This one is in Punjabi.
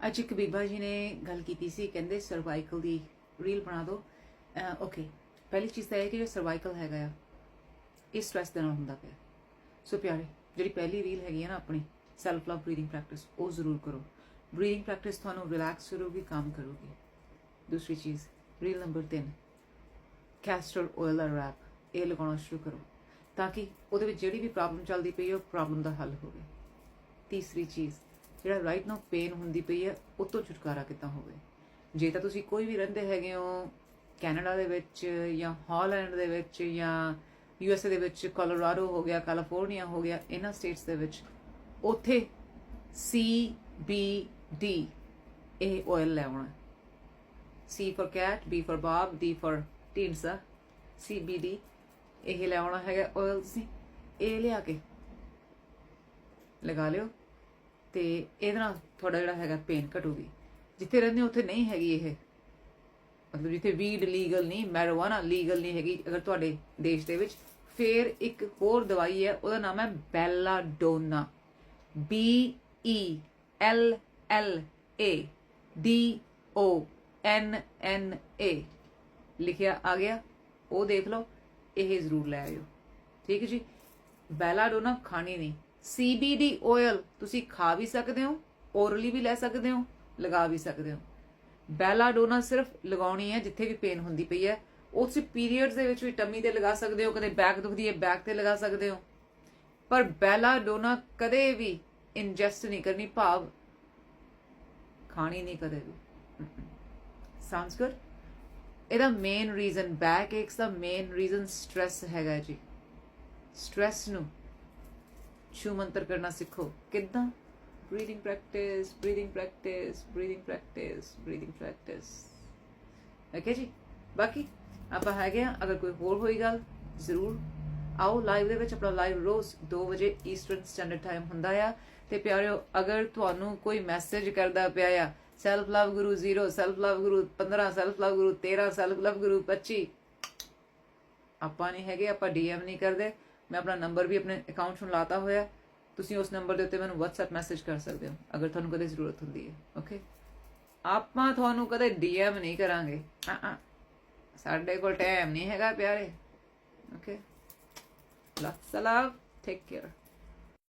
ਅੱਜ ਇੱਕ ਬੀਬਾ ਜੀ ਨੇ ਗੱਲ ਕੀਤੀ ਸੀ, ਕਹਿੰਦੇ ਸਰਵਾਈਕਲ ਦੀ ਰੀਲ ਬਣਾ ਦਿਓ ਓਕੇ ਪਹਿਲੀ ਚੀਜ਼ ਤਾਂ ਇਹ ਕਿ ਜੋ ਸਰਵਾਈਕਲ ਹੈਗਾ ਆ, ਇਹ ਸਟ੍ਰੈਸ ਦੇ ਨਾਲ ਹੁੰਦਾ ਪਿਆ। ਸੋ ਪਿਆਰੇ, ਜਿਹੜੀ ਪਹਿਲੀ ਰੀਲ ਹੈਗੀ ਹੈ ਨਾ ਆਪਣੀ ਸੈਲਫ ਲਵ ਬਰੀਥਿੰਗ ਪ੍ਰੈਕਟਿਸ ਉਹ ਜ਼ਰੂਰ ਕਰੋ। ਬਰੀਥਿੰਗ ਪ੍ਰੈਕਟਿਸ ਤੁਹਾਨੂੰ ਰਿਲੈਕਸ ਕਰੂਗੀ ਕੰਮ ਕਰੂਗੀ। ਦੂਸਰੀ ਚੀਜ਼ ਰੀਲ ਨੰਬਰ 3 ਕੈਸਟਰ ਆਇਲ ਦਾ ਰੈਪ ਇਹ ਲਗਾਉਣਾ ਸ਼ੁਰੂ ਕਰੋ। ਤਾਂ ਕਿ ਉਹਦੇ ਵਿੱਚ ਜਿਹੜੀ ਵੀ ਪ੍ਰੋਬਲਮ ਚੱਲਦੀ ਪਈ ਉਹ ਪ੍ਰੋਬਲਮ ਦਾ ਹੱਲ ਹੋਵੇ। ਤੀਸਰੀ ਚੀਜ਼ ਜਿਹੜਾ ਰਾਈਟ ਨਾਓ ਪੇਨ ਹੁੰਦੀ ਪਈ ਹੈ ਉਹ ਤੋਂ ਛੁਟਕਾਰਾ ਕਿੱਦਾਂ ਹੋਵੇ? ਜੇ ਤਾਂ ਤੁਸੀਂ ਕੋਈ ਵੀ ਰਹਿੰਦੇ ਹੈਗੇ ਹੋ ਕੈਨੇਡਾ ਦੇ ਵਿੱਚ ਜਾਂ ਹਾਲੈਂਡ ਦੇ ਵਿੱਚ ਜਾਂ ਯੂ ਐਸ ਏ ਦੇ ਵਿੱਚ ਕੋਲੋਰਾਡੋ ਹੋ ਗਿਆ ਕੈਲੀਫੋਰਨੀਆ ਹੋ ਗਿਆ ਇਹਨਾਂ ਸਟੇਟਸ ਦੇ ਵਿੱਚ ਉੱਥੇ ਸੀ ਬੀ ਡੀ ਇਹ ਆਇਲ ਲੈਣਾ cat B cat, Bob D Bob, D C B D ਇਹ ਲੈਣਾ ਹੈਗਾ ਆਇਲ ਤੁਸੀਂ। ਇਹ ਲਿਆ ਕੇ ਲਗਾ ਲਿਓ। ਤੇ ਇਹਦੇ ਨਾਲ ਤੁਹਾਡਾ ਜਿਹੜਾ ਹੈਗਾ ਪੇਨ ਘਟੂਗੀ। ਜਿੱਥੇ ਰਹਿੰਦੇ ਹੋ, ਉੱਥੇ ਨਹੀਂ ਹੈਗੀ ਇਹ। ਮਤਲਬ ਜਿੱਥੇ ਵੀਡ ਲੀਗਲ ਨਹੀਂ ਮੈਰੀਜੁਆਨਾ ਲੀਗਲ ਨਹੀਂ ਹੈਗੀ, ਅਗਰ ਤੁਹਾਡੇ ਦੇਸ਼ ਦੇ ਵਿੱਚ, ਫਿਰ ਇੱਕ ਹੋਰ ਦਵਾਈ ਹੈ, ਉਹਦਾ ਨਾਮ ਹੈ ਬੈਲਾਡੋਨਾ। B E L L A D O N N A ਲਿਖਿਆ ਆ ਗਿਆ, ਉਹ ਦੇਖ ਲਓ, ਇਹ ਜ਼ਰੂਰ ਲੈ ਆਇਓ। ਠੀਕ ਹੈ ਜੀ? ਬੈਲਾਡੋਨਾ ਖਾਣੀ ਨਹੀਂ। ਸੀਬੀਡੀ ਆਇਲ ਤੁਸੀਂ ਖਾ ਵੀ ਸਕਦੇ ਹੋ ਔਰਲੀ ਵੀ ਲੈ ਸਕਦੇ ਹੋ, ਲਗਾ ਵੀ ਸਕਦੇ ਹੋ। ਬੈਲਾਡੋਨਾ ਸਿਰਫ ਲਗਾਉਣੀ ਹੈ ਜਿੱਥੇ ਵੀ ਪੇਨ ਹੁੰਦੀ ਪਈ ਹੈ। ਉਸ ਪੀਰੀਅਡਸ ਦੇ ਵਿੱਚ ਵੀ ਟਮੀ ਤੇ ਲਗਾ ਸਕਦੇ ਹੋ, ਕਦੇ ਬੈਕ ਦੁਖਦੀ ਹੈ, ਬੈਕ ਤੇ ਲਗਾ ਸਕਦੇ ਹੋ। ਪਰ ਬੈਲਾਡੋਨਾ ਕਦੇ ਵੀ ਇੰਜੈਸਟ ਨਹੀਂ ਕਰਨੀ, ਭਾਵ ਖਾਣੀ ਨਹੀਂ ਕਦੇ ਵੀ। ਸਾਊਂਡਸ ਗੁੱਡ ਇਹਦਾ ਮੇਨ ਰੀਜ਼ਨ ਬੈਕ ਏਕਸ ਦਾ ਮੇਨ ਰੀਜ਼ਨ ਸਟ्रेस ਹੈਗਾ ਜੀ। ਸਟ्रेस ਨੂੰ ਛੂ ਮੰਤਰ ਕਰਨਾ ਸਿੱਖੋ। ਕਿੱਦਾਂ? Breathing practice breathing practice breathing practice breathing practice okay ਜੀ? ਬਾਕੀ ਆਪਾਂ ਹੈਗੇ ਆ ਅਗਰ ਕੋਈ ਹੋਰ ਹੋਈ ਗੱਲ, ਜ਼ਰੂਰ ਆਓ ਲਾਈਵ ਦੇ ਵਿੱਚ। ਆਪਣਾ ਲਾਈਵ ਰੋਜ਼ 2 ਵਜੇ ਈਸਟਰਨ ਸਟੈਂਡਰਡ ਟਾਈਮ ਹੁੰਦਾ ਆ। ਤੇ ਪਿਆਰਿਓ, ਅਗਰ ਤੁਹਾਨੂੰ ਕੋਈ ਮੈਸੇਜ ਕਰਦਾ ਪਿਆ ਆ self love guru 0 self love guru 15 self love guru 13 self love guru 25 ਆਪਾਂ ਨਹੀਂ ਹੈਗੇ, ਆਪਾਂ ਡੀਐਮ ਨਹੀਂ ਕਰਦੇ। ਮੈਂ ਆਪਣਾ ਨੰਬਰ ਵੀ ਆਪਣੇ ਅਕਾਊਂਟ ਨੂੰ ਲਾਤਾ ਹੋਇਆ। ਤੁਸੀਂ ਉਸ ਨੰਬਰ ਦੇ ਉੱਤੇ ਮੈਨੂੰ WhatsApp ਮੈਸੇਜ ਕਰ ਸਕਦੇ ਹੋ, ਅਗਰ ਤੁਹਾਨੂੰ ਕਦੇ ਜ਼ਰੂਰਤ ਹੁੰਦੀ ਹੈ ਓਕੇ ਆਪਾਂ ਤੁਹਾਨੂੰ ਕਦੇ ਡੀਐਮ ਨਹੀਂ ਕਰਾਂਗੇ। ਆ ਆ ਸਾਡੇ ਕੋਲ ਟਾਈਮ ਨਹੀਂ ਹੈਗਾ ਪਿਆਰੇ ਓਕੇ ਲਵ ਸਲਾਮ ਟੇਕ ਕੇਅਰ